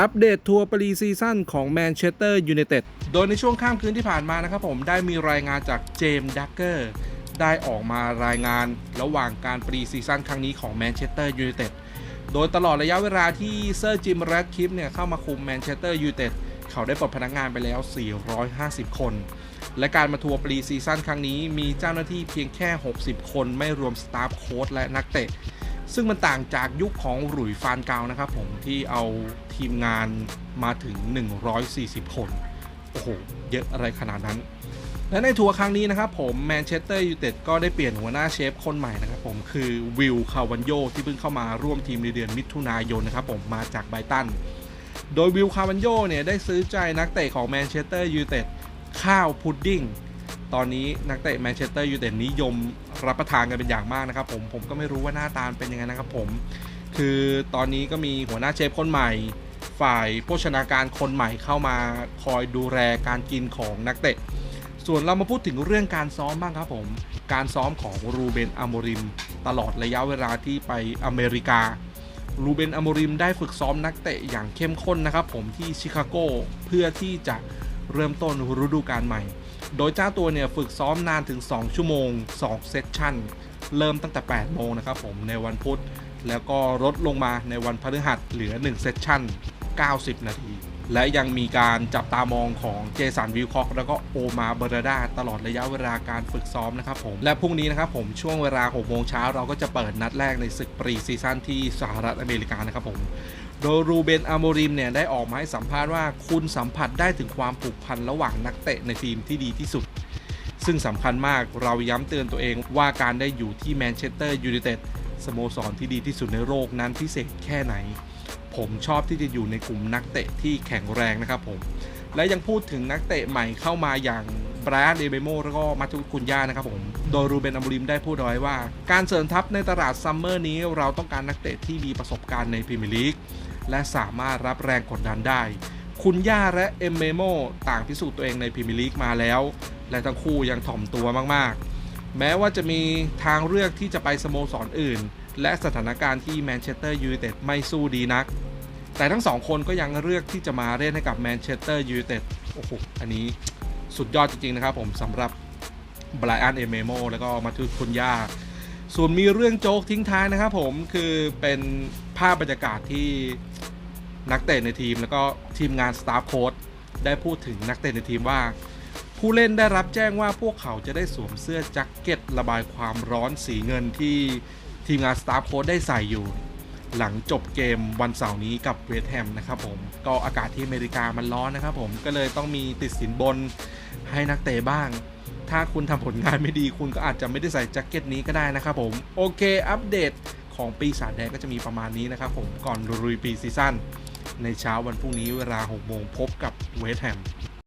อัปเดตทัวร์ปรีซีซั่นของแมนเชสเตอร์ยูไนเต็ด โดยในช่วงข้ามคืนที่ผ่านมานะครับผมได้มีรายงานจากเจมส์ดักเกอร์ได้ออกมารายงานระหว่างการปรีซีซั่นครั้งนี้ของแมนเชสเตอร์ยูไนเต็ด โดยตลอดระยะเวลาที่เซอร์จิมแรดคิปเนี่ยเข้ามาคุมแมนเชสเตอร์ยูไนเต็ดเขาได้ปลดพนักงานไปแล้ว 450 คน และการมาทัวร์ปรีซีซั่นครั้งนี้มีเจ้าหน้าที่เพียงแค่ 60 คนไม่รวมสตาฟโค้ชและนักเตะ ซึ่งมันต่างจากยุคของหลุยฟานเกานะครับผมที่เอาทีมงานมาถึง 140 คน โอ้โห เยอะอะไรขนาดนั้น และในทัวร์ครั้งนี้นะครับผมแมนเชสเตอร์ยูไนเต็ดก็ได้เปลี่ยนหัวหน้าเชฟคนใหม่นะครับผมคือวิลคาวันโยที่เพิ่งเข้ามาร่วมทีมในเดือนมิถุนายนนะครับผมมาจากไบตัน โดยวิลคาวันโยเนี่ยได้ซื้อใจนักเตะของแมนเชสเตอร์ยูไนเต็ดข้าวพุดดิ้ง ตอนนี้นักเตะแมนเชสเตอร์ยูไนเต็ดนิยมรับประทานกันเป็นอย่างมากนะครับผมผมก็ไม่รู้ว่าหน้าตาเป็นยังไงนะครับผม คือตอนนี้ก็มีหัวหน้าเชฟคนใหม่ ฝ่ายโภชนาการคนใหม่เข้ามาคอยดูแลการกินของนักเตะ ส่วนเรามาพูดถึงเรื่องการซ้อมบ้างครับผม การซ้อมของรูเบนอโมริม ตลอดระยะเวลาที่ไปอเมริการูเบนอโมริมได้ฝึกซ้อมนักเตะอย่างเข้มข้นนะครับผมที่ชิคาโกเพื่อที่จะ เริ่มต้นฤดูกาลใหม่ โดยเจ้าตัวเนี่ยฝึกซ้อมนานถึง 2 ชั่วโมง 2 เซสชั่น เริ่มตั้งแต่ 8 โมงนะครับผมในวันพุธ แล้วก็ลดลงมาในวันพฤหัสเหลือ 1 เซสชั่น 90 นาที และยังมีการจับตามองของเจสันวิลคอกแล้วก็โอมาเบรดาตลอดระยะเวลาการฝึกซ้อมนะครับผม และพรุ่งนี้นะครับผมช่วงเวลา6โมงเช้าเราก็จะเปิดนัดแรกในศึกปรีซีซั่นที่สหรัฐอเมริกานะครับผม โดยรูเบนอโมริมเนี่ยได้ออกมาให้สัมภาษณ์ว่าคุณสัมผัสได้ถึงความผูกพันระหว่างนักเตะในทีมที่ดีที่สุด ซึ่งสำคัญมากเราย้ำเตือนตัวเองว่าการได้อยู่ที่แมนเชสเตอร์ยูไนเต็ดสโมสรที่ดีที่สุดในโลกนั้นพิเศษแค่ไหน ผมชอบที่จะอยู่ในกลุ่มนักเตะที่แข็งแรงนะครับผม และยังพูดถึงนักเตะใหม่เข้ามาอย่างบรอันเดเบโมแล้วก็มาตุคุนย่านะครับผม โดยรูเบนอัมริมได้พูดเอาไว้ว่า การเสริมทัพในตลาดซัมเมอร์นี้เราต้องการนักเตะที่มีประสบการณ์ในพรีเมียร์ลีก และสามารถรับแรงกดดันได้ คุณย่าและเอมเมโมต่างพิสูจน์ตัวเองในพรีเมียร์ลีกมาแล้ว และทั้งคู่ยังถ่อมตัวมากๆ แม้ว่าจะมีทางเลือกที่จะไปสโมสรออื่น และสถานการณ์ที่แมนเชสเตอร์ยูไนเต็ดไม่สู้ดีนัก แต่ทั้งสองคนก็ยังเลือกที่จะมาเล่นให้กับแมนเชสเตอร์ยูไนเต็ดโอ้โหอันนี้สุดยอดจริงๆนะครับผมสำหรับไบรอันเอเมโมแล้วก็มาทุคุณย่าส่วนมีเรื่องโจ๊กทิ้งท้ายนะครับผมคือเป็นภาพบรรยากาศที่ นักเตะในทีมแล้วก็ทีมงานสตาฟโค้ดได้พูดถึงนักเตะในทีมว่า ผู้เล่นได้รับแจ้งว่าพวกเขาจะได้สวมเสื้อแจ็คเก็ตระบายความร้อนสีเงินที่ทีมงานสตาฟโค้ดได้ใส่อยู่ หลังจบเกมวันเสาร์นี้กับเวสต์แฮมนะครับผมก็อากาศที่อเมริกามันร้อนนะครับผมก็เลยต้องมีติดสินบนให้นักเตะบ้างถ้าคุณทำผลงานไม่ดีคุณก็อาจจะไม่ได้ใส่แจ็คเก็ตนี้ก็ได้นะครับผม โอเค อัปเดตของปีศาจแดงก็จะมีประมาณนี้นะครับผมก่อนลุยปีซีซั่น ในเช้าวันพรุ่งนี้เวลา 6 โมงพบกับเวสต์แฮม